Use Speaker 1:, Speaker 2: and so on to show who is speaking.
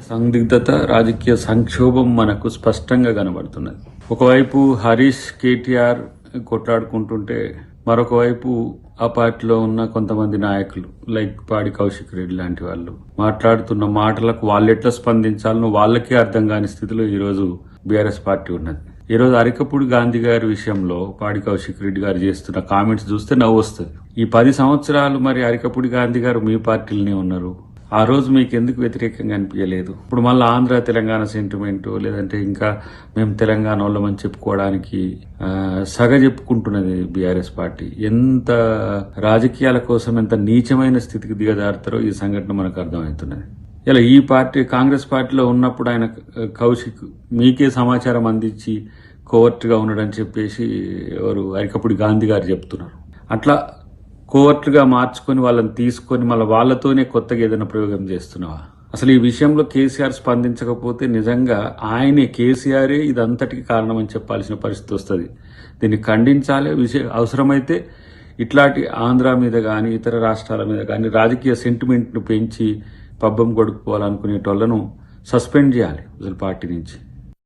Speaker 1: సందిగ్ధత రాజకీయ సంక్షోభం మనకు స్పష్టంగా కనబడుతున్నది. ఒకవైపు హరీష్ కేటీఆర్ కొట్లాడుకుంటుంటే మరొక వైపు ఆ పార్టీలో ఉన్న కొంతమంది నాయకులు లైక్ పాడి కౌశిక్ రెడ్డి లాంటి వాళ్ళు మాట్లాడుతున్న మాటలకు వాళ్ళు ఎట్లా స్పందించాలనో వాళ్ళకే అర్థం కాని స్థితిలో ఈరోజు బీఆర్ఎస్ పార్టీ ఉన్నది. ఈరోజు అరికపూడి గాంధీ గారి విషయంలో పాడి కౌశిక్ రెడ్డి గారు చేస్తున్న కామెంట్స్ చూస్తే నవ్వు వస్తుంది. ఈ పది సంవత్సరాలు మరి అరికపూడి గాంధీ గారు మీ పార్టీలోనే ఉన్నారు. ఆ రోజు మీకు ఎందుకు వ్యతిరేకంగా అనిపించలేదు? ఇప్పుడు మళ్ళీ ఆంధ్ర తెలంగాణ సెంటిమెంటు లేదంటే ఇంకా మేము తెలంగాణ వాళ్ళమని చెప్పుకోవడానికి సగ చెప్పుకుంటున్నది బీఆర్ఎస్ పార్టీ. ఎంత రాజకీయాల కోసం ఎంత నీచమైన స్థితికి దిగజారుతారో ఈ సంఘటన మనకు అర్థమవుతున్నది. ఇలా ఈ పార్టీ కాంగ్రెస్ పార్టీలో ఉన్నప్పుడు ఆయన కౌశిక్ మీకే సమాచారం అందించి కోవర్ట్గా ఉన్నాడని చెప్పేసి ఎవరు అరికప్పుడు గాంధీ గారు చెప్తున్నారు. అట్లా కోవర్ట్గా మార్చుకొని వాళ్ళని తీసుకొని మళ్ళీ వాళ్ళతోనే కొత్తగా ఏదైనా ప్రయోగం చేస్తున్నావా? అసలు ఈ విషయంలో కేసీఆర్ స్పందించకపోతే నిజంగా ఆయనే కేసీఆరే ఇదంతటికి కారణం అని చెప్పాల్సిన పరిస్థితి వస్తుంది. దీన్ని ఖండించాలి. విషయ అవసరమైతే ఇట్లాంటి ఆంధ్ర మీద కానీ ఇతర రాష్ట్రాల మీద కానీ రాజకీయ సెంటిమెంట్ను పెంచి పబ్బం కొడుకుపోవాలనుకునేటోళ్ళను సస్పెండ్ చేయాలి. అసలు పార్టీ నుంచి.